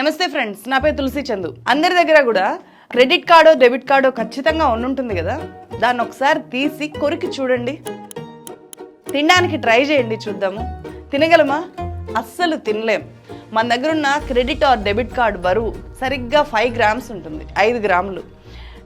నమస్తే ఫ్రెండ్స్ నా పేరు తులసి చందు. అందరి దగ్గర కూడా క్రెడిట్ కార్డో డెబిట్ కార్డో ఖచ్చితంగా ఉంటుంది కదా? దాన్ని ఒకసారి తీసి కొరికి చూడండి. తినడానికి ట్రై చేయండి చూద్దాము. తినగలమా? అస్సలు తినలేం. మన దగ్గర ఉన్న క్రెడిట్ ఆర్ డెబిట్ కార్డ్ బరువు సరిగ్గా ఫైవ్ గ్రామ్స్ ఉంటుంది ఐదు గ్రాములు.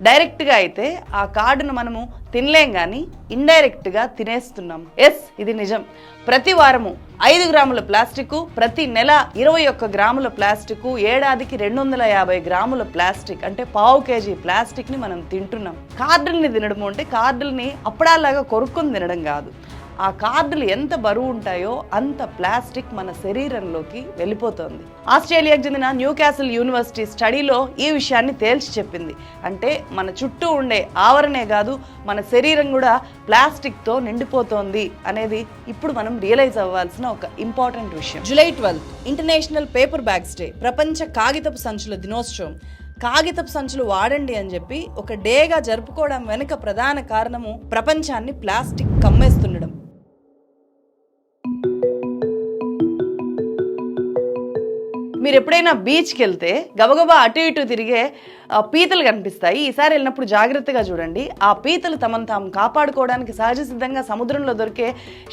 డైరెక్ట్గా అయితే ఆ కార్డును మనము తినలేం కానీ ఇండైరెక్ట్గా తినేస్తున్నాం. ఎస్ ఇది నిజం. ప్రతి వారము ఐదు గ్రాముల ప్లాస్టిక్ ప్రతి నెల ఇరవై ఒక్క గ్రాముల ప్లాస్టిక్ ఏడాదికి రెండు వందల యాభై గ్రాముల ప్లాస్టిక్ అంటే పావు కేజీ ప్లాస్టిక్ని మనం తింటున్నాం. కార్డుల్ని తినడం అంటే కార్డుల్ని అప్పడాలాగా కొరుక్కొని తినడం కాదు. ఆ కార్డులు ఎంత బరువు ఉంటాయో అంత ప్లాస్టిక్ మన శరీరంలోకి వెళ్ళిపోతుంది. ఆస్ట్రేలియాకు చెందిన న్యూ క్యాసిల్ యూనివర్సిటీ స్టడీలో ఈ విషయాన్ని తేల్చి చెప్పింది. అంటే మన చుట్టూ ఉండే ఆవరణే కాదు మన శరీరం కూడా ప్లాస్టిక్తో నిండిపోతోంది అనేది ఇప్పుడు మనం రియలైజ్ అవ్వాల్సిన ఒక ఇంపార్టెంట్ విషయం. July twelfth international paper bags day ప్రపంచ కాగితపు సంచుల దినోత్సవం. కాగితపు సంచులు వాడండి అని చెప్పి ఒక డేగా జరుపుకోవడం వెనుక ప్రధాన కారణము ప్రపంచాన్ని ప్లాస్టిక్ కమ్మేస్తుండడం. మీరు ఎప్పుడైనా బీచ్కి వెళ్తే గబగబా అటు ఇటు తిరిగే పీతలు కనిపిస్తాయి. ఈసారి వెళ్ళినప్పుడు జాగ్రత్తగా చూడండి. ఆ పీతలు తమను తాము కాపాడుకోవడానికి సహజ సిద్ధంగా సముద్రంలో దొరికే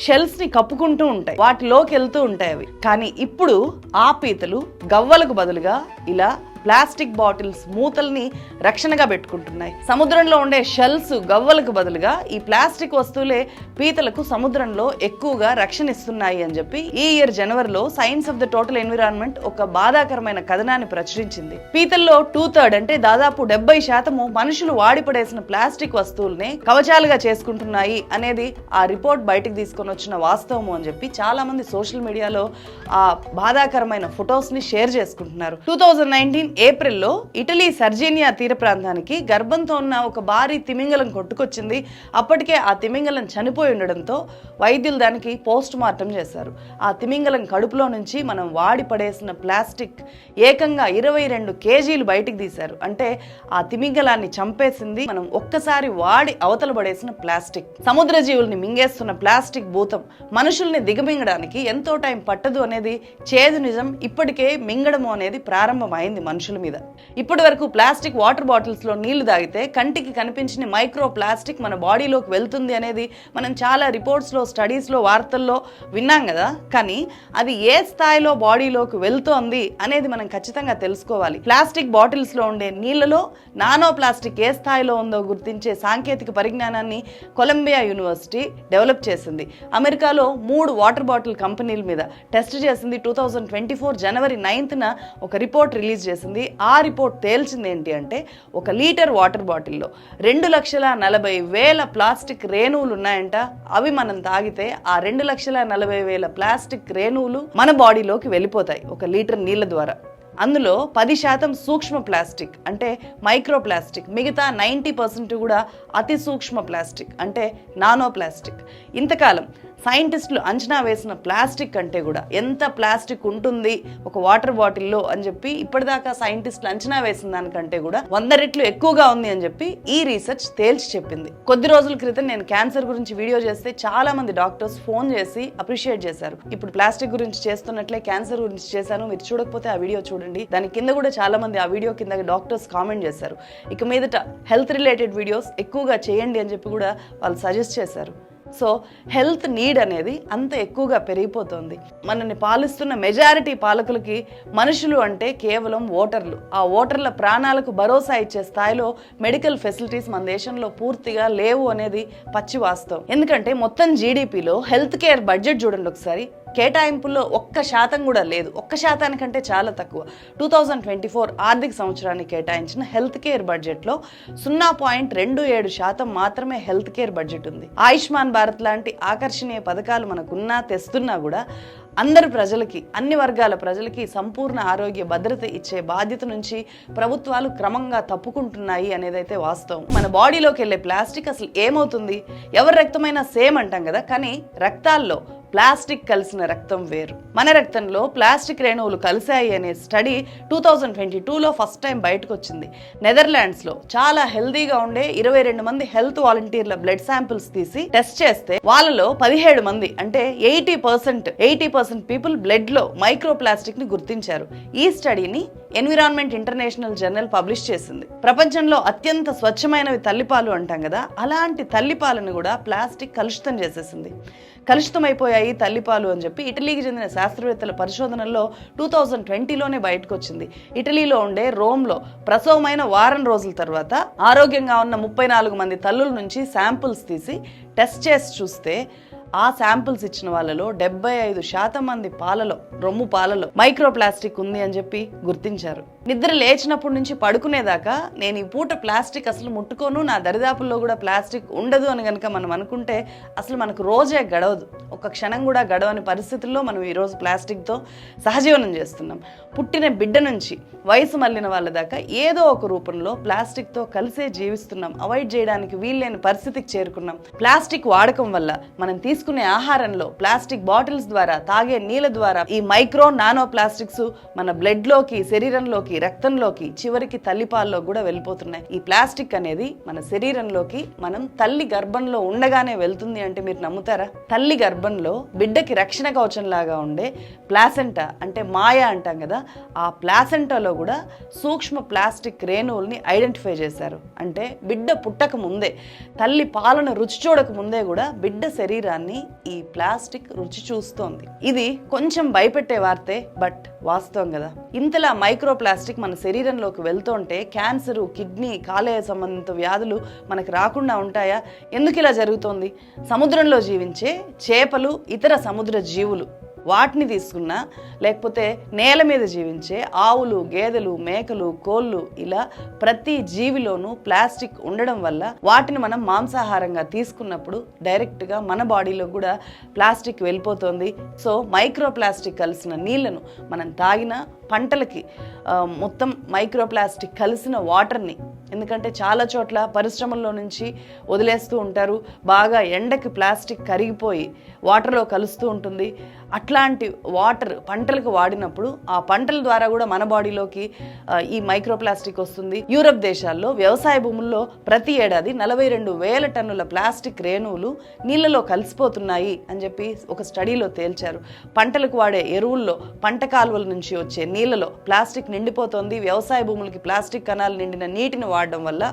షెల్స్ని కప్పుకుంటూ ఉంటాయి. వాటిలోకి వెళ్తూ ఉంటాయి అవి. కానీ ఇప్పుడు ఆ పీతలు గవ్వలకు బదులుగా ఇలా ప్లాస్టిక్ బాటిల్స్ మూతల్ని రక్షణగా పెట్టుకుంటున్నాయి. సముద్రంలో ఉండే షెల్స్ గవ్వలకు బదులుగా ఈ ప్లాస్టిక్ వస్తువులే పీతలకు సముద్రంలో ఎక్కువగా రక్షణ ఇస్తున్నాయి అని చెప్పి ఈ ఇయర్ జనవరిలో science of the total environment ఒక బాధాకరమైన కథనాన్ని ప్రచురించింది. పీతల్లో టూ థర్డ్ అంటే దాదాపు డెబ్బై శాతము మనుషులు వాడిపడేసిన ప్లాస్టిక్ వస్తువుల్ని కవచాలుగా చేసుకుంటున్నాయి అనేది ఆ రిపోర్ట్ బయటకు తీసుకొని వచ్చిన వాస్తవము అని చెప్పి చాలా మంది సోషల్ మీడియాలో ఆ బాధాకరమైన ఫొటోస్ని షేర్ చేసుకుంటున్నారు. టూ థౌజండ్ నైన్టీన్ ఏప్రిల్లో ఇటలీ సర్జేనియా తీర ప్రాంతానికి గర్భంతో ఉన్న ఒక భారీ తిమింగలం కొట్టుకొచ్చింది. అప్పటికే ఆ తిమింగలం చనిపోయి ఉండడంతో వైద్యులు దానికి పోస్ట్ మార్టం చేశారు. ఆ తిమింగలం కడుపులో నుంచి మనం వాడి పడేసిన ప్లాస్టిక్ ఏకంగా ఇరవై రెండు కేజీలు బయటికి తీశారు. అంటే ఆ తిమింగలాన్ని చంపేసింది మనం ఒక్కసారి వాడి అవతల పడేసిన ప్లాస్టిక్. సముద్ర జీవుల్ని మింగేస్తున్న ప్లాస్టిక్ భూతం మనుషుల్ని దిగమింగడానికి ఎంతో టైం పట్టదు అనేది చేదు నిజం. ఇప్పటికే మింగడము అనేది ప్రారంభమైంది మనుషులు. మీద. ఇప్పటి వరకు ప్లాస్టిక్ వాటర్ బాటిల్స్లో నీళ్ళు తాగితే కంటికి కనిపించిన మైక్రో ప్లాస్టిక్ మన బాడీలోకి వెళ్తుంది అనేది మనం చాలా రిపోర్ట్స్లో స్టడీస్లో వార్తల్లో విన్నాం కదా. కానీ అది ఏ స్థాయిలో బాడీలోకి వెళ్తోంది అనేది మనం ఖచ్చితంగా తెలుసుకోవాలి. ప్లాస్టిక్ బాటిల్స్లో ఉండే నీళ్ళలో నానో ప్లాస్టిక్ ఏ స్థాయిలో ఉందో గుర్తించే సాంకేతిక పరిజ్ఞానాన్ని కొలంబియా యూనివర్సిటీ డెవలప్ చేసింది. అమెరికాలో మూడు వాటర్ బాటిల్ కంపెనీల మీద టెస్ట్ చేసింది. Two thousand twenty four January నైన్త్న ఒక రిపోర్ట్ రిలీజ్ చేసింది. ఆ రిపోర్ట్ తేల్చింది ఏంటి అంటే ఒక లీటర్ వాటర్ బాటిల్లో రెండు లక్షల నలభై వేల ప్లాస్టిక్ రేణువులు ఉన్నాయంట. అవి మనం తాగితే ఆ రెండు లక్షల నలభై వేల ప్లాస్టిక్ రేణువులు మన బాడీలోకి వెళ్ళిపోతాయి ఒక లీటర్ నీళ్ళ ద్వారా. అందులో పది శాతం సూక్ష్మ ప్లాస్టిక్ అంటే మైక్రో ప్లాస్టిక్ మిగతా నైంటీ పర్సెంట్ కూడా అతి సూక్ష్మ ప్లాస్టిక్ అంటే నానో ప్లాస్టిక్. ఇంతకాలం సైంటిస్టులు అంచనా వేసిన ప్లాస్టిక్ అంటే కూడా ఎంత ప్లాస్టిక్ ఉంటుంది ఒక వాటర్ బాటిల్లో అని చెప్పి ఇప్పటిదాకా సైంటిస్టులు అంచనా వేసిన దానికంటే కూడా వంద రెట్లు ఎక్కువగా ఉంది అని చెప్పి ఈ రీసెర్చ్ తేల్చి చెప్పింది. కొద్ది రోజుల క్రితం నేను క్యాన్సర్ గురించి వీడియో చేస్తే చాలా మంది డాక్టర్స్ ఫోన్ చేసి అప్రిషియేట్ చేశారు. ఇప్పుడు ప్లాస్టిక్ గురించి చేస్తున్నట్లే క్యాన్సర్ గురించి చేశాను. మీరు చూడకపోతే ఆ వీడియో చూడండి. దాని కింద కూడా చాలా మంది ఆ వీడియో కింద డాక్టర్స్ కామెంట్ చేశారు. ఇక మీదట హెల్త్ రిలేటెడ్ వీడియోస్ ఎక్కువగా చేయండి అని చెప్పి కూడా వాళ్ళు సజెస్ట్ చేశారు. సో హెల్త్ నీడ్ అనేది అంత ఎక్కువగా పెరిగిపోతుంది. మనల్ని పాలిస్తున్న మెజారిటీ పాలకులకి మనుషులు అంటే కేవలం ఓటర్లు. ఆ ఓటర్ల ప్రాణాలకు భరోసా ఇచ్చే స్థాయిలో మెడికల్ ఫెసిలిటీస్ మన దేశంలో పూర్తిగా లేవు అనేది పచ్చి వాస్తవం. ఎందుకంటే మొత్తం జీడిపిలో హెల్త్ కేర్ బడ్జెట్ చూడండి ఒకసారి. కేటాయింపుల్లో ఒక్క శాతం కూడా లేదు. ఒక్క శాతానికంటే చాలా తక్కువ. టూ థౌజండ్ ట్వంటీ ఫోర్ ఆర్థిక సంవత్సరానికి కేటాయించిన హెల్త్ కేర్ బడ్జెట్లో సున్నా పాయింట్ రెండు ఏడు శాతం మాత్రమే హెల్త్ కేర్ బడ్జెట్ ఉంది. ఆయుష్మాన్ భారత్ లాంటి ఆకర్షణీయ పథకాలు మనకున్నా తెస్తున్నా కూడా అందరి ప్రజలకి అన్ని వర్గాల ప్రజలకి సంపూర్ణ ఆరోగ్య భద్రత ఇచ్చే బాధ్యత నుంచి ప్రభుత్వాలు క్రమంగా తప్పుకుంటున్నాయి అనేదైతే వాస్తవం. మన బాడీలోకి వెళ్ళే ప్లాస్టిక్ అసలు ఏమవుతుంది? ఎవరి రక్తమైనా సేమ్ అంటాం కదా కానీ రక్తాల్లో ప్లాస్టిక్ కలిసిన రక్తం వేరు. మన రక్తంలో ప్లాస్టిక్ రేణువులు కలిశాయి అనే స్టడీ టూ థౌజండ్ ట్వంటీ టూలో ఫస్ట్ టైం బయటకు వచ్చింది నెదర్లాండ్స్లో చాలా హెల్దీగా ఉండే ఇరవై రెండు మంది హెల్త్ వాలంటీర్ల బ్లడ్ శాంపిల్స్ తీసి టెస్ట్ చేస్తే వాళ్ళలో పదిహేడు మంది అంటే eighty percent eighty percent people బ్లడ్లో మైక్రో ప్లాస్టిక్ని గుర్తించారు. ఈ స్టడీని ఎన్విరాన్మెంట్ ఇంటర్నేషనల్ జర్నల్ పబ్లిష్ చేసింది. ప్రపంచంలో అత్యంత స్వచ్ఛమైనవి తల్లిపాలు అంటాం కదా అలాంటి తల్లిపాలను కూడా ప్లాస్టిక్ కలుషితం చేసేసింది. కలుషితమైపోయాయి తల్లిపాలు అని చెప్పి ఇటలీకి చెందిన శాస్త్రవేత్తల పరిశోధనల్లో టూ థౌజండ్ ట్వంటీలోనే బయటకు వచ్చింది ఇటలీలో ఉండే రోమ్లో ప్రసవమైన వారం రోజుల తర్వాత ఆరోగ్యంగా ఉన్న ముప్పై నాలుగు మంది తల్లుల నుంచి శాంపుల్స్ తీసి టెస్ట్ చేసి చూస్తే ఆ శాంపుల్స్ ఇచ్చిన వాళ్ళలో డెబ్బై ఐదు శాతం మంది పాలలో రొమ్ము పాలలో మైక్రో ప్లాస్టిక్ ఉంది అని చెప్పి గుర్తించారు. నిద్ర లేచినప్పటి నుంచి పడుకునేదాకా నేను ఈ పూట ప్లాస్టిక్ అసలు ముట్టుకోను నా దరిదాపుల్లో కూడా ప్లాస్టిక్ ఉండదు అని కనుక మనం అనుకుంటే అసలు మనకు రోజే గడవదు. ఒక క్షణం కూడా గడవని పరిస్థితుల్లో మనం ఈరోజు ప్లాస్టిక్తో సహజీవనం చేస్తున్నాం. పుట్టిన బిడ్డ నుంచి వయసు మళ్ళిన వాళ్ళ దాకా ఏదో ఒక రూపంలో ప్లాస్టిక్తో కలిసే జీవిస్తున్నాం. అవాయిడ్ చేయడానికి వీల్లేని పరిస్థితికి చేరుకున్నాం. ప్లాస్టిక్ వాడకం వల్ల మనం తీసుకునే ఆహారంలో ప్లాస్టిక్ బాటిల్స్ ద్వారా తాగే నీళ్ళ ద్వారా ఈ మైక్రో నానో ప్లాస్టిక్స్ మన బ్లడ్లోకి శరీరంలోకి శరీరంలోకి రక్తంలోకి చివరికి తల్లిపాల్లో కూడా వెళ్ళిపోతున్నాయి. ఈ ప్లాస్టిక్ అనేది మన శరీరంలోకి మనం తల్లి గర్భంలో ఉండగానే వెళ్తుంది అంటే మీరు నమ్ముతారా? తల్లి గర్భంలో బిడ్డకి రక్షణ కవచం లాగా ఉండే ప్లాసెంటా అంటే మాయ అంటాం కదా ఆ ప్లాసెంటాలో కూడా సూక్ష్మ ప్లాస్టిక్ రేణువుల్ని ఐడెంటిఫై చేశారు. అంటే బిడ్డ పుట్టక ముందే తల్లి పాలను రుచి చూడక ముందే కూడా బిడ్డ శరీరాన్ని ఈ ప్లాస్టిక్ రుచి చూస్తోంది. ఇది కొంచెం భయపెట్టే వార్తే బట్ వాస్తవం కదా. ఇంతలా మైక్రో ప్లాస్టిక్ మన శరీరంలోకి వెళ్తుంటే క్యాన్సర్ కిడ్నీ కాలేయ సంబంధిత వ్యాధులు మనకు రాకుండా ఉంటాయా? ఎందుకు ఇలా జరుగుతోంది? సముద్రంలో జీవించే చేపలు ఇతర సముద్ర జీవులు. వాటిని తీసుకున్నా లేకపోతే నేల మీద జీవించే ఆవులు గేదెలు మేకలు కోళ్ళు ఇలా ప్రతి జీవిలోనూ ప్లాస్టిక్ ఉండడం వల్ల వాటిని మనం మాంసాహారంగా తీసుకున్నప్పుడు డైరెక్ట్గా మన బాడీలో కూడా ప్లాస్టిక్ వెళ్ళిపోతుంది. సో మైక్రో ప్లాస్టిక్ కలిసిన నీళ్ళను మనం తాగిన పంటలకి మొత్తం మైక్రో ప్లాస్టిక్ కలిసిన వాటర్ని ఎందుకంటే చాలా చోట్ల పరిశ్రమల్లో నుంచి వదిలేస్తూ ఉంటారు. బాగా ఎండకి ప్లాస్టిక్ కరిగిపోయి వాటర్లో కలుస్తూ ఉంటుంది. అట్లాంటి వాటర్ పంటలకు వాడినప్పుడు ఆ పంటల ద్వారా కూడా మన బాడీలోకి ఈ మైక్రో ప్లాస్టిక్ వస్తుంది. యూరప్ దేశాల్లో వ్యవసాయ భూముల్లో ప్రతి ఏడాది నలభై రెండు వేల టన్నుల ప్లాస్టిక్ రేణువులు నీళ్ళలో కలిసిపోతున్నాయి అని చెప్పి ఒక స్టడీలో తేల్చారు. పంటలకు వాడే ఎరువుల్లో పంట కాలువల నుంచి వచ్చే నీళ్ళలో ప్లాస్టిక్ నిండిపోతుంది. వ్యవసాయ భూములకి ప్లాస్టిక్ కణాలు నిండిన నీటిని వాడడం వల్ల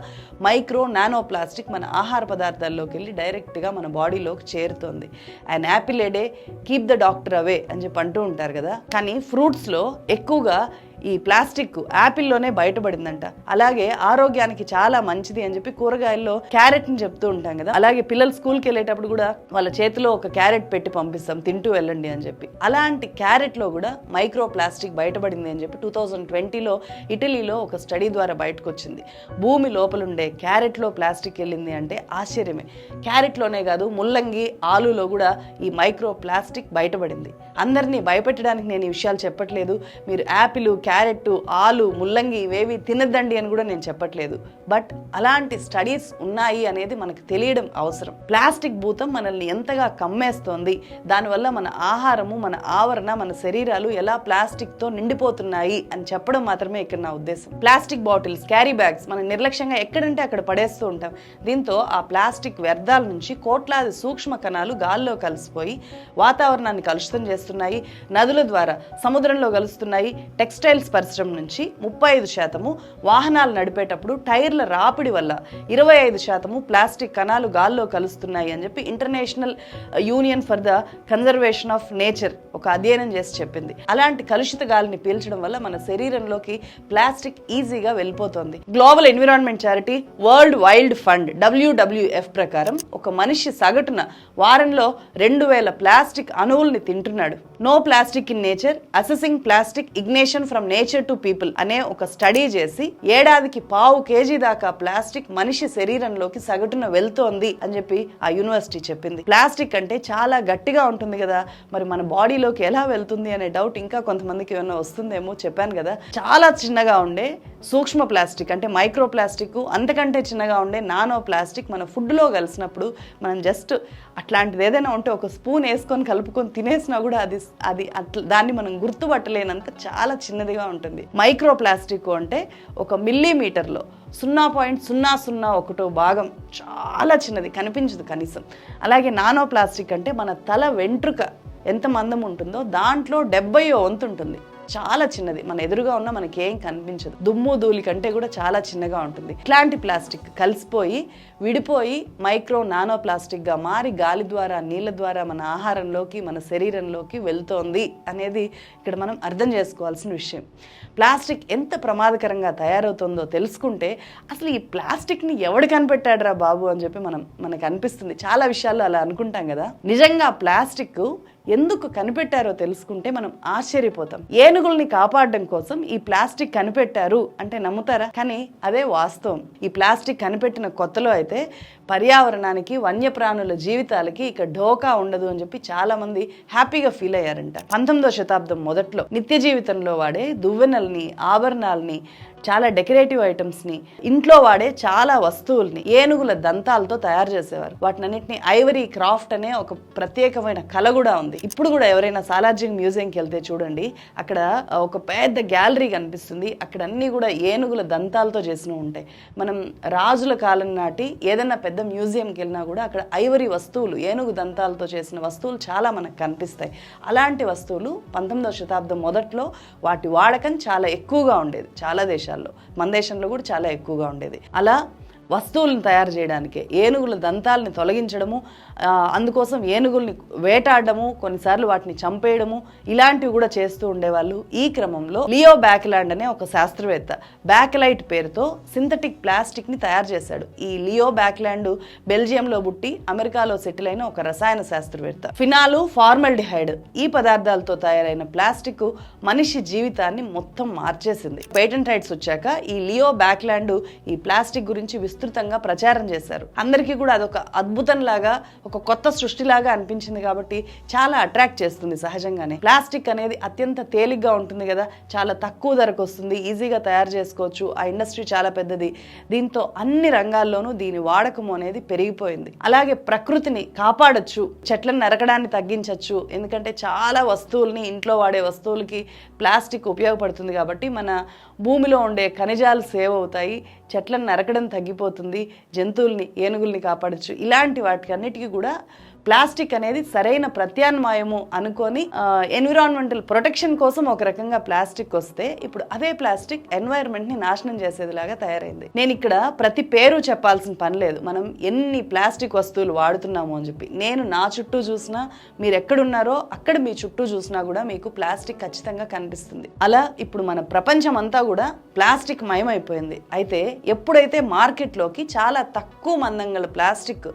మైక్రో నానో ప్లాస్టిక్ మన ఆహార పదార్థాల్లోకి వెళ్ళి డైరెక్ట్గా మన బాడీలోకి చేరుతుంది. And apple a day keep the doctor away అని చెప్పి అంటూ ఉంటారు కదా. కానీ ఫ్రూట్స్లో ఎక్కువగా ఈ ప్లాస్టిక్ యాపిల్లోనే బయటపడిందంట. అలాగే ఆరోగ్యానికి చాలా మంచిది అని చెప్పి కూరగాయల్లో క్యారెట్ని చెప్తూ ఉంటాం కదా. అలాగే పిల్లలు స్కూల్కి వెళ్ళేటప్పుడు కూడా వాళ్ళ చేతిలో ఒక క్యారెట్ పెట్టి పంపిస్తాం తింటూ వెళ్ళండి అని చెప్పి. అలాంటి క్యారెట్లో కూడా మైక్రో ప్లాస్టిక్ బయటపడింది అని చెప్పి టూ థౌజండ్ ట్వంటీలో ఇటలీలో ఒక స్టడీ ద్వారా బయటకు వచ్చింది భూమి లోపలుండే క్యారెట్లో ప్లాస్టిక్ వెళ్ళింది అంటే ఆశ్చర్యమే. క్యారెట్లోనే కాదు ముల్లంగి ఆలులో కూడా ఈ మైక్రో ప్లాస్టిక్ బయటపడింది. అందరినీ భయపెట్టడానికి నేను ఈ విషయాలు చెప్పట్లేదు. మీరు యాపిల్ క్యారెట్ ఆలు ముల్లంగి ఇవేవి తినద్దండి అని కూడా నేను చెప్పట్లేదు. బట్ అలాంటి స్టడీస్ ఉన్నాయి అనేది మనకు తెలియడం అవసరం. ప్లాస్టిక్ భూతం మనల్ని ఎంతగా కమ్మేస్తోంది దానివల్ల మన ఆహారము మన ఆవరణ మన శరీరాలు ఎలా ప్లాస్టిక్తో నిండిపోతున్నాయి అని చెప్పడం మాత్రమే ఇక్కడ నా ఉద్దేశం. ప్లాస్టిక్ బాటిల్స్ క్యారీ బ్యాగ్స్ మనం నిర్లక్ష్యంగా ఎక్కడంటే అక్కడ పడేస్తూ ఉంటాం. దీంతో ఆ ప్లాస్టిక్ వ్యర్థాల నుంచి కోట్లాది సూక్ష్మ కణాలు గాల్లో కలిసిపోయి వాతావరణాన్ని కలుషితం చేస్తున్నాయి నదుల ద్వారా సముద్రంలో కలుస్తున్నాయి టెక్స్టైల్ టెక్స్టైల్స్ పరిశ్రమ నుంచి ముప్పై ఐదు శాతము వాహనాలు నడిపేటప్పుడు టైర్ల రాపిడి వల్ల ఇరవై ఐదు శాతము ప్లాస్టిక్ కణాలు గాల్లో కలుస్తున్నాయి అని చెప్పి International Union for the Conservation of Nature ఒక అధ్యయనం చేసి చెప్పింది. అలాంటి కలుషిత గాలిని పీల్చడం వల్ల మన శరీరంలోకి ప్లాస్టిక్ ఈజీగా వెళ్ళిపోతుంది. Global environment charity World Wide Fund WWF ప్రకారం ఒక మనిషి సగటున వారంలో రెండు వేల ప్లాస్టిక్ అణువుల్ని తింటున్నాడు. No plastic in nature assessing plastic ingestion from nature to people అనే ఒక స్టడీ చేసి ఏడాదికి పావు కేజీ దాకా ప్లాస్టిక్ మనిషి శరీరంలోకి సగటున వెళ్తోంది అని చెప్పి ఆ యూనివర్సిటీ చెప్పింది. ప్లాస్టిక్ అంటే చాలా గట్టిగా ఉంటుంది కదా మరి మన బాడీలోకి ఎలా వెళ్తుంది అనే డౌట్ ఇంకా కొంతమందికి ఏమైనా వస్తుందేమో చెప్పాను కదా. చాలా చిన్నగా ఉండే సూక్ష్మ ప్లాస్టిక్ అంటే మైక్రో ప్లాస్టిక్ అంతకంటే చిన్నగా ఉండే నానో ప్లాస్టిక్ మన ఫుడ్లో కలిసినప్పుడు మనం జస్ట్ అట్లాంటిది ఏదైనా ఉంటే ఒక స్పూన్ వేసుకొని కలుపుకొని తినేసినా కూడా అది అది అట్లా దాన్ని మనం గుర్తుపట్టలేనంత చాలా చిన్నదిగా ఉంటుంది. మైక్రో ప్లాస్టిక్ అంటే ఒక మిల్లీమీటర్లో సున్నా పాయింట్ సున్నా సున్నా ఒకటో భాగం చాలా చిన్నది కనిపించదు కనీసం. అలాగే నానో ప్లాస్టిక్ అంటే మన తల వెంట్రుక ఎంత మందం ఉంటుందో దాంట్లో డెబ్బై వంతు ఉంటుంది. చాలా చిన్నది. మన ఎదురుగా ఉన్న మనకి ఏం కనిపించదు. దుమ్ము ధూళి కంటే కూడా చాలా చిన్నగా ఉంటుంది. ఇట్లాంటి ప్లాస్టిక్ కలిసిపోయి విడిపోయి మైక్రో నానో ప్లాస్టిక్గా మారి గాలి ద్వారా నీళ్ళ ద్వారా మన ఆహారంలోకి మన శరీరంలోకి వెళ్తోంది అనేది ఇక్కడ మనం అర్థం చేసుకోవాల్సిన విషయం. ప్లాస్టిక్ ఎంత ప్రమాదకరంగా తయారవుతుందో తెలుసుకుంటే అసలు ఈ ప్లాస్టిక్ని ఎవడు కనిపెట్టాడురా బాబు అని చెప్పి మనం మనకు అనిపిస్తుంది. చాలా విషయాల్లో అలా అనుకుంటాం కదా. నిజంగా ప్లాస్టిక్ ఎందుకు కనిపెట్టారో తెలుసుకుంటే మనం ఆశ్చర్యపోతాం. ఏనుగుల్ని కాపాడడం కోసం ఈ ప్లాస్టిక్ కనిపెట్టారు అంటే నమ్ముతారా? కానీ అదే వాస్తవం. ఈ ప్లాస్టిక్ కనిపెట్టిన కొత్తలో అయితే పర్యావరణానికి వన్యప్రాణుల జీవితాలకి ఇక ఢోకా ఉండదు అని చెప్పి చాలా మంది హ్యాపీగా ఫీల్ అయ్యారంట. పంతొమ్మిదో శతాబ్దం మొదట్లో నిత్య జీవితంలో వాడే దువ్వెనల్ని ఆభరణాలని చాలా డెకరేటివ్ ఐటమ్స్ని. ఇంట్లో వాడే చాలా వస్తువుల్ని ఏనుగుల దంతాలతో తయారు చేసేవారు. వాటినన్నింటినీ ఐవరీ క్రాఫ్ట్ అనే ఒక ప్రత్యేకమైన కళ కూడా ఉంది. ఇప్పుడు కూడా ఎవరైనా సాలార్జింగ్ మ్యూజియంకి వెళ్తే చూడండి అక్కడ ఒక పెద్ద గ్యాలరీ కనిపిస్తుంది. అక్కడ అన్ని కూడా ఏనుగుల దంతాలతో చేసినవి ఉంటాయి. మనం రాజుల కాలం నాటి ఏదైనా పెద్ద మ్యూజియంకి వెళ్ళినా కూడా అక్కడ ఐవరీ వస్తువులు ఏనుగు దంతాలతో చేసిన వస్తువులు చాలా మనకు కనిపిస్తాయి. అలాంటి వస్తువులు పంతొమ్మిదవ శతాబ్దం మొదట్లో వాటి వాడకం చాలా ఎక్కువగా ఉండేది. చాలా దేశాల్లో. మన దేశంలో కూడా చాలా ఎక్కువగా ఉండేది. అలా వస్తువులను తయారు చేయడానికి ఏనుగుల దంతాలని తొలగించడము అందుకోసం ఏనుగుల్ని వేటాడడము కొన్నిసార్లు వాటిని చంపేయడము ఇలాంటివి కూడా చేస్తూ ఉండేవాళ్ళు. ఈ క్రమంలో లియో బ్యాక్లాండ్ అనే ఒక శాస్త్రవేత్త బ్యాక్లైట్ పేరుతో సింథటిక్ ప్లాస్టిక్ని తయారు చేశాడు. ఈ లియో బ్యాక్లాండ్ బెల్జియంలో పుట్టి అమెరికాలో సెటిల్ అయిన ఒక రసాయన శాస్త్రవేత్త. ఫినాలు ఫార్మల్డిహైడ్ ఈ పదార్థాలతో తయారైన ప్లాస్టిక్ మనిషి జీవితాన్ని మొత్తం మార్చేసింది. పేటెంట్ రైట్స్ వచ్చాక ఈ లియో బ్యాక్లాండ్ ఈ ప్లాస్టిక్ గురించి విస్తృతంగా ప్రచారం చేశారు. అందరికీ కూడా అదొక అద్భుతం లాగా ఒక కొత్త సృష్టిలాగా అనిపించింది కాబట్టి చాలా అట్రాక్ట్ చేస్తుంది సహజంగానే. ప్లాస్టిక్ అనేది అత్యంత తేలిగ్గా ఉంటుంది కదా చాలా తక్కువ ధరకు వస్తుంది ఈజీగా తయారు చేసుకోవచ్చు ఆ ఇండస్ట్రీ చాలా పెద్దది. దీంతో అన్ని రంగాల్లోనూ దీని వాడకం అనేది పెరిగిపోయింది. అలాగే ప్రకృతిని కాపాడొచ్చు చెట్లను నరకడాన్ని తగ్గించవచ్చు ఎందుకంటే చాలా వస్తువుల్ని ఇంట్లో వాడే వస్తువులకి ప్లాస్టిక్ ఉపయోగపడుతుంది కాబట్టి మన భూమిలో ఉండే ఖనిజాలు సేవ్ అవుతాయి. చెట్లను నరకడం తగ్గిపోతుంది జంతువుల్ని ఏనుగుల్ని కాపాడచ్చు. ఇలాంటి వాటికి అన్నిటికీ కూడా ప్లాస్టిక్ అనేది సరైన ప్రత్యామ్నాయము అనుకొని ఎన్విరాన్మెంటల్ ప్రొటెక్షన్ కోసం ఒక రకంగా ప్లాస్టిక్ వస్తే ఇప్పుడు అదే ప్లాస్టిక్ ఎన్వైరన్మెంట్ని నాశనం చేసేదిలాగా తయారైంది. నేను ఇక్కడ ప్రతి పేరు చెప్పాల్సిన పని లేదు. మనం ఎన్ని ప్లాస్టిక్ వస్తువులు వాడుతున్నాము అని చెప్పి. నేను నా చుట్టూ చూసినా మీరు ఎక్కడున్నారో అక్కడ మీ చుట్టూ చూసినా కూడా మీకు ప్లాస్టిక్ ఖచ్చితంగా కనిపిస్తుంది. అలా ఇప్పుడు మన ప్రపంచం అంతా కూడా ప్లాస్టిక్ మయమైపోయింది. అయితే ఎప్పుడైతే మార్కెట్లోకి చాలా తక్కువ మందం గల ప్లాస్టిక్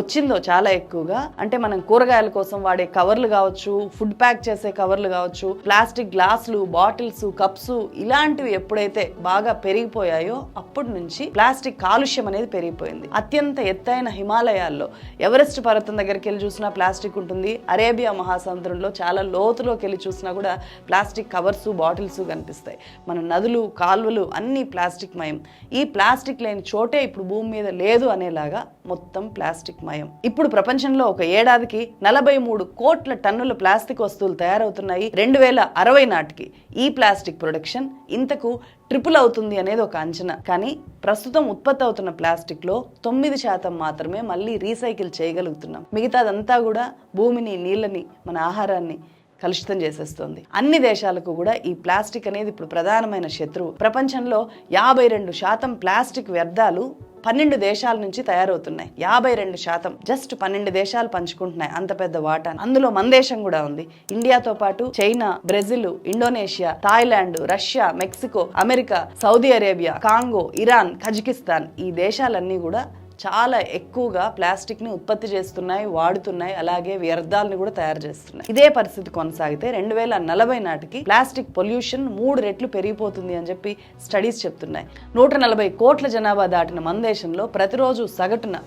వచ్చిందో చాలా ఎక్కువగా అంటే మనం కూరగాయల కోసం వాడే కవర్లు కావచ్చు ఫుడ్ ప్యాక్ చేసే కవర్లు కావచ్చు ప్లాస్టిక్ గ్లాసులు బాటిల్స్ కప్స్ ఇలాంటివి ఎప్పుడైతే బాగా పెరిగిపోయాయో అప్పటి నుంచి ప్లాస్టిక్ కాలుష్యం అనేది పెరిగిపోయింది. అత్యంత ఎత్తైన హిమాలయాల్లో ఎవరెస్ట్ పర్వతం దగ్గరికి వెళ్ళి చూసినా ప్లాస్టిక్ ఉంటుంది. అరేబియా మహాసముద్రంలో చాలా లోతులోకి వెళ్ళి చూసినా కూడా ప్లాస్టిక్ కవర్స్ బాటిల్స్ కనిపిస్తాయి. మన నదులు కాలువలు అన్నీ ప్లాస్టిక్ మయం. ఈ ప్లాస్టిక్ లేని చోటే ఇప్పుడు భూమి మీద లేదు అనేలాగా మొత్తం ప్లాస్టిక్ మయం. ఇప్పుడు ప్రపంచంలో ఒక ఏడాదికి నలభై మూడు కోట్ల టన్నుల ప్లాస్టిక్ వస్తువులు తయారవుతున్నాయి రెండు వేల అరవై నాటికి. ఈ ప్లాస్టిక్ ప్రొడక్షన్ ఇంతకు ట్రిపుల్ అవుతుంది అనేది ఒక అంచనా. కానీ ప్రస్తుతం ఉత్పత్తి అవుతున్న ప్లాస్టిక్లో తొమ్మిది శాతం మాత్రమే మళ్ళీ రీసైకిల్ చేయగలుగుతున్నాం. మిగతాదంతా కూడా భూమిని నీళ్ళని మన ఆహారాన్ని కలుషితం చేసేస్తుంది. అన్ని దేశాలకు కూడా ఈ ప్లాస్టిక్ అనేది ఇప్పుడు ప్రధానమైన శత్రువు. ప్రపంచంలో యాభై రెండు శాతం ప్లాస్టిక్ వ్యర్థాలు పన్నెండు దేశాల నుంచి తయారవుతున్నాయి. యాభై రెండు శాతం జస్ట్ పన్నెండు దేశాలు పంచుకుంటున్నాయి. అంత పెద్ద వాటా. అందులో మన దేశం కూడా ఉంది. ఇండియాతో పాటు China Brazil Indonesia Thailand Russia Mexico America Saudi Arabia Congo Iran Kazakhstan ఈ దేశాలన్నీ కూడా చాలా ఎక్కువగా ప్లాస్టిక్ని ఉత్పత్తి చేస్తున్నాయి వాడుతున్నాయి అలాగే వ్యర్థాలను కూడా తయారు చేస్తున్నాయి. ఇదే పరిస్థితి కొనసాగితే రెండు వేల నలభై నాటికి ప్లాస్టిక్ పొల్యూషన్ మూడు రెట్లు పెరిగిపోతుంది అని చెప్పి స్టడీస్ చెప్తున్నాయి. నూట నలభై కోట్ల జనాభా దాటిన మన దేశంలో ప్రతిరోజు సగటున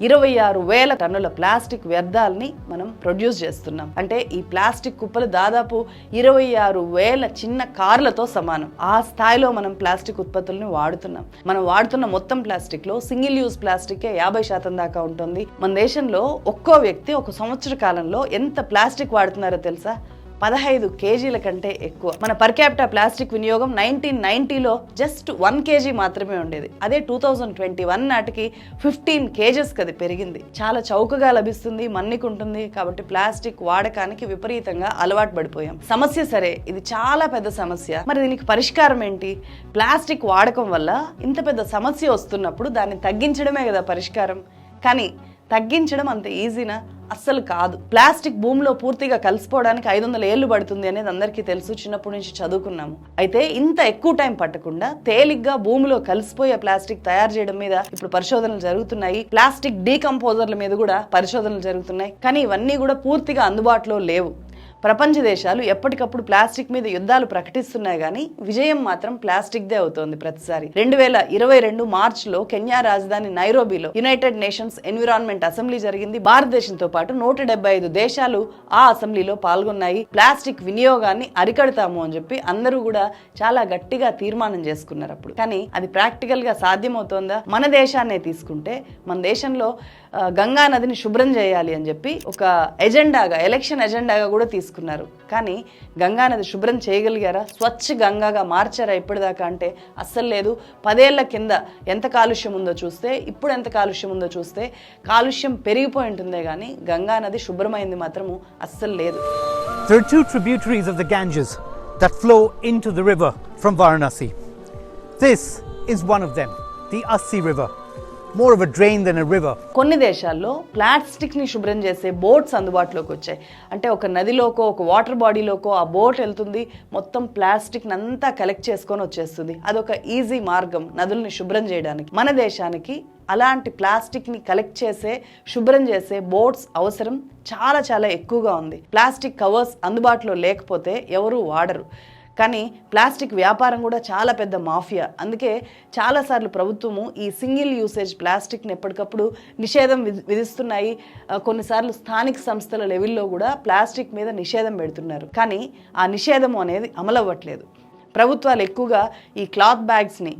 ఇరవై ఆరు వేల టన్నుల ప్లాస్టిక్ వ్యర్థాలని మనం ప్రొడ్యూస్ చేస్తున్నాం. అంటే ఈ ప్లాస్టిక్ కుప్పలు దాదాపు ఇరవై ఆరు వేల చిన్న కార్లతో సమానం. ఆ స్థాయిలో మనం ప్లాస్టిక్ ఉత్పత్తులను వాడుతున్నాం. మనం వాడుతున్న మొత్తం ప్లాస్టిక్లో సింగిల్ యూజ్ ప్లాస్టిక్ యాభై శాతం దాకా ఉంటుంది. మన దేశంలో ఒక్కో వ్యక్తి ఒక సంవత్సర కాలంలో ఎంత ప్లాస్టిక్ వాడుతున్నారో తెలుసా? పదహైదు కేజీల కంటే ఎక్కువ. మన పర్ క్యాపిటా ప్లాస్టిక్ వినియోగం నైన్టీన్ నైన్టీలో జస్ట్ వన్ కేజీ మాత్రమే ఉండేది. అదే టూ థౌజండ్ ట్వంటీ వన్ నాటికి ఫిఫ్టీన్ కేజెస్ అది పెరిగింది. చాలా చౌకగా లభిస్తుంది మన్నికుంటుంది కాబట్టి ప్లాస్టిక్ వాడకానికి విపరీతంగా అలవాటు పడిపోయాం. సమస్య సరే ఇది చాలా పెద్ద సమస్య. మరి దీనికి పరిష్కారం ఏంటి? ప్లాస్టిక్ వాడకం వల్ల ఇంత పెద్ద సమస్య వస్తున్నప్పుడు దాన్ని తగ్గించడమే కదా పరిష్కారం. కానీ తగ్గించడం అంత ఈజీనా అస్సలు కాదు. ప్లాస్టిక్ భూమిలో పూర్తిగా కలిసిపోవడానికి ఐదు వందల ఏళ్ళు పడుతుంది అనేది అందరికీ తెలుసు. చిన్నప్పటి నుంచి చదువుకున్నాము. అయితే ఇంత ఎక్కువ టైం పట్టకుండా తేలిగ్గా భూమిలో కలిసిపోయే ప్లాస్టిక్ తయారు చేయడం మీద ఇప్పుడు పరిశోధనలు జరుగుతున్నాయి. ప్లాస్టిక్ డీకంపోజర్ల మీద కూడా పరిశోధనలు జరుగుతున్నాయి. కానీ ఇవన్నీ కూడా పూర్తిగా అందుబాటులో లేవు. ప్రపంచ దేశాలు ఎప్పటికప్పుడు ప్లాస్టిక్ మీద యుద్ధాలు ప్రకటిస్తున్నాయి కానీ విజయం మాత్రం ప్లాస్టిక్ దే అవుతోంది ప్రతిసారి. రెండు వేల ఇరవై రెండు మార్చిలో కెన్యా రాజధాని నైరోబీలో యునైటెడ్ నేషన్స్ ఎన్విరాన్మెంట్ అసెంబ్లీ జరిగింది. భారతదేశంతో పాటు నూట డెబ్బై ఐదు దేశాలు ఆ అసెంబ్లీలో పాల్గొన్నాయి. ప్లాస్టిక్ వినియోగాన్ని అరికడతాము అని చెప్పి అందరూ కూడా చాలా గట్టిగా తీర్మానం చేసుకున్నారు అప్పుడు. కానీ అది ప్రాక్టికల్గా సాధ్యమవుతోందా? మన దేశాన్నే తీసుకుంటే మన దేశంలో గంగా నదిని శుభ్రం చేయాలి అని చెప్పి ఒక ఎజెండాగా ఎలక్షన్ ఎజెండాగా కూడా తీసుకున్నారు. కానీ గంగా నది శుభ్రం చేయగలిగారా? స్వచ్ఛ గంగాగా మార్చారా ఇప్పటిదాకా అంటే అస్సలు లేదు. పదేళ్ళ కింద ఎంత కాలుష్యం ఉందో చూస్తే ఇప్పుడు ఎంత కాలుష్యం ఉందో చూస్తే కాలుష్యం పెరిగిపోయి ఉంటుందే కానీ గంగా నది శుభ్రమైంది మాత్రము అస్సలు లేదు. There are two tributaries of the Ganges that flow into the river from Varanasi. This is one of them, the Assi River, more of a then river కొన్ని దేశాల్లో ప్లాస్టిక్ని శుభ్రం చేసే బోట్స్ అందుబాటులోకి వచ్చాయి. అంటే ఒక నదిలోకో ఒక వాటర్ బాడీలోకో ఆ బోట్ వెళ్తుంది మొత్తం ప్లాస్టిక్ అంతా కలెక్ట్ చేసుకొని వచ్చేస్తుంది. అదొక ఈజీ మార్గం నదుల్ని శుభ్రం చేయడానికి. మన దేశానికి అలాంటి ప్లాస్టిక్ని కలెక్ట్ చేసే శుభ్రం చేసే బోట్స్ అవసరం చాలా చాలా ఎక్కువగా ఉంది. ప్లాస్టిక్ కవర్స్ అందుబాటులో లేకపోతే ఎవరు వాడరు. కానీ ప్లాస్టిక్ వ్యాపారం కూడా చాలా పెద్ద మాఫియా. అందుకే చాలాసార్లు ప్రభుత్వము ఈ సింగిల్ యూసేజ్ ప్లాస్టిక్ని ఎప్పటికప్పుడు నిషేధం విధి- విధిస్తున్నాయి. కొన్నిసార్లు స్థానిక సంస్థల లెవెల్లో కూడా ప్లాస్టిక్ మీద నిషేధం పెడుతున్నారు. కానీ ఆ నిషేధము అనేది అమలవ్వట్లేదు. ప్రభుత్వాలు ఎక్కువగా ఈ క్లాత్ బ్యాగ్స్ని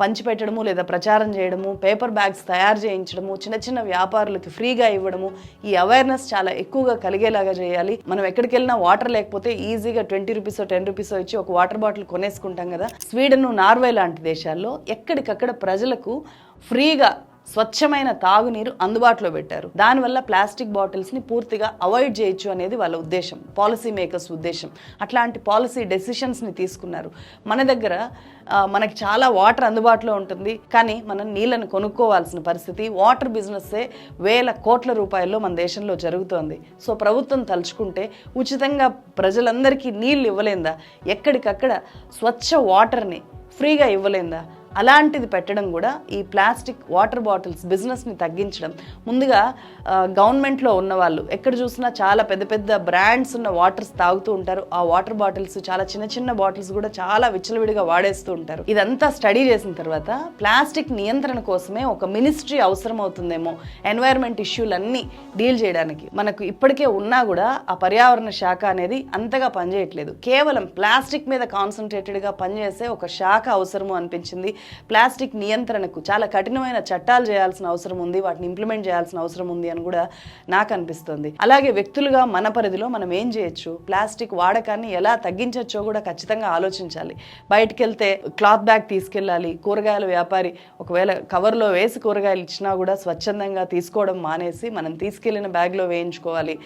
పంచిపెట్టడము లేదా ప్రచారం చేయడము పేపర్ బ్యాగ్స్ తయారు చేయించడము చిన్న చిన్న వ్యాపారులకి ఫ్రీగా ఇవ్వడము ఈ అవేర్నెస్ చాలా ఎక్కువగా కలిగేలాగా చేయాలి. మనం ఎక్కడికి వెళ్ళినా వాటర్ లేకపోతే ఈజీగా ట్వంటీ రూపీస్ టెన్ రూపీస్ ఇచ్చి ఒక వాటర్ బాటిల్ కొనేసుకుంటాం కదా. స్వీడన్ నార్వే లాంటి దేశాల్లో ఎక్కడికక్కడ ప్రజలకు ఫ్రీగా స్వచ్ఛమైన తాగునీరు అందుబాటులో పెట్టారు. దానివల్ల ప్లాస్టిక్ బాటిల్స్ని పూర్తిగా అవాయిడ్ చేయొచ్చు అనేది వాళ్ళ ఉద్దేశం పాలసీ మేకర్స్ ఉద్దేశం. అట్లాంటి పాలసీ డెసిషన్స్ని తీసుకున్నారు. మన దగ్గర మనకి చాలా వాటర్ అందుబాటులో ఉంటుంది. కానీ మనం నీళ్ళని కొనుక్కోవాల్సిన పరిస్థితి వాటర్ బిజినెస్సే వేల కోట్ల రూపాయల్లో మన దేశంలో జరుగుతోంది. సో ప్రభుత్వం తలుచుకుంటే ఉచితంగా ప్రజలందరికీ నీళ్ళు ఇవ్వలేందా? ఎక్కడికక్కడ స్వచ్ఛ వాటర్ని ఫ్రీగా ఇవ్వలేందా? అలాంటిది పెట్టడం కూడా ఈ ప్లాస్టిక్ వాటర్ బాటిల్స్ బిజినెస్ని తగ్గించడం. ముందుగా గవర్నమెంట్లో ఉన్న వాళ్ళు ఎక్కడ చూసినా చాలా పెద్ద పెద్ద బ్రాండ్స్ ఉన్న వాటర్స్ తాగుతూ ఉంటారు. ఆ వాటర్ బాటిల్స్ చాలా చిన్న చిన్న బాటిల్స్ కూడా చాలా విచ్చలవిడిగా వాడేస్తూ ఉంటారు. ఇదంతా స్టడీ చేసిన తర్వాత ప్లాస్టిక్ నియంత్రణ కోసమే ఒక మినిస్ట్రీ అవసరం అవుతుందేమో ఎన్వైరన్మెంట్ ఇష్యూలన్నీ డీల్ చేయడానికి. మనకు ఇప్పటికే ఉన్నా కూడా ఆ పర్యావరణ శాఖ అనేది అంతగా పనిచేయట్లేదు. కేవలం ప్లాస్టిక్ మీద కాన్సన్ట్రేటెడ్గా పనిచేసే ఒక శాఖ అవసరము అనిపించింది. ప్లాస్టిక్ నియంత్రణకు చాలా కఠినమైన చట్టాలు చేయాల్సిన అవసరం ఉంది వాటిని ఇంప్లిమెంట్ చేయాల్సిన అవసరం ఉంది అని కూడా నాకు అనిపిస్తుంది. అలాగే వ్యక్తులుగా మన పరిధిలో మనం ఏం చేయొచ్చు? ప్లాస్టిక్ వాడకాన్ని ఎలా తగ్గించవచ్చో కూడా ఖచ్చితంగా ఆలోచించాలి. బయటికి వెళ్తే క్లాత్ బ్యాగ్ తీసుకెళ్ళాలి కూరగాయల వ్యాపారి ఒకవేళ కవర్లో వేసి కూరగాయలు ఇచ్చినా కూడా స్వచ్ఛందంగా తీసుకోవడం మానేసి మనం తీసుకెళ్ళిన బ్యాగ్లో వేయించుకోవాలి.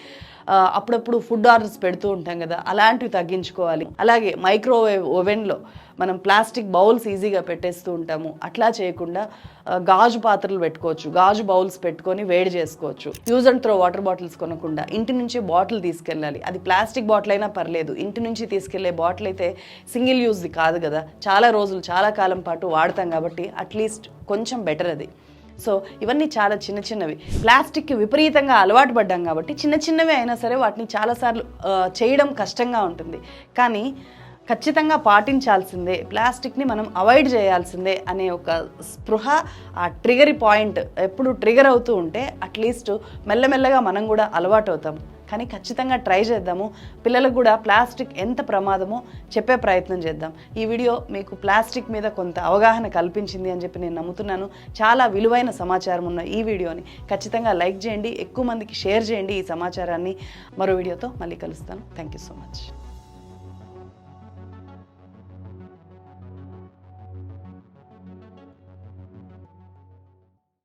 అప్పుడప్పుడు ఫుడ్ ఆర్డర్స్ పెడుతూ ఉంటాం కదా అలాంటివి తగ్గించుకోవాలి. అలాగే మైక్రోవేవ్ ఓవెన్లో మనం ప్లాస్టిక్ బౌల్స్ ఈజీగా పెట్టేస్తూ ఉంటాము. అట్లా చేయకుండా గాజు పాత్రలు పెట్టుకోవచ్చు. గాజు బౌల్స్ పెట్టుకొని వేడి చేసుకోవచ్చు. Use and throw water bottles కొనకుండా ఇంటి నుంచి బాటిల్ తీసుకెళ్ళాలి. అది ప్లాస్టిక్ బాటిల్ అయినా పర్లేదు. ఇంటి నుంచి తీసుకెళ్ళే బాటిల్ అయితే సింగిల్ యూజ్ది కాదు కదా. చాలా రోజులు చాలా కాలం పాటు వాడతాం కాబట్టి అట్లీస్ట్ కొంచెం బెటర్ అది. సో ఇవన్నీ చాలా చిన్న చిన్నవి. ప్లాస్టిక్కి విపరీతంగా అలవాటు పడ్డాం కాబట్టి చిన్న చిన్నవి అయినా సరే వాటిని చాలాసార్లు చేయడం కష్టంగా ఉంటుంది. కానీ ఖచ్చితంగా పాటించాల్సిందే ప్లాస్టిక్ని మనం అవాయిడ్ చేయాల్సిందే అనే ఒక స్పృహ ఆ ట్రిగర్ పాయింట్ ఎప్పుడు ట్రిగర్ అవుతూ ఉంటే అట్లీస్ట్ మెల్లమెల్లగా మనం కూడా అలవాటు అవుతాం. కానీ ఖచ్చితంగా ట్రై చేద్దాము. పిల్లలకు కూడా ప్లాస్టిక్ ఎంత ప్రమాదమో చెప్పే ప్రయత్నం చేద్దాం. ఈ వీడియో మీకు ప్లాస్టిక్ మీద కొంత అవగాహన కల్పించింది అని చెప్పి నేను నమ్ముతున్నాను. చాలా విలువైన సమాచారం ఉన్న ఈ వీడియోని ఖచ్చితంగా లైక్ చేయండి ఎక్కువ మందికి షేర్ చేయండి ఈ సమాచారాన్ని. మరో వీడియోతో మళ్ళీ కలుస్తాను. Thank you so much.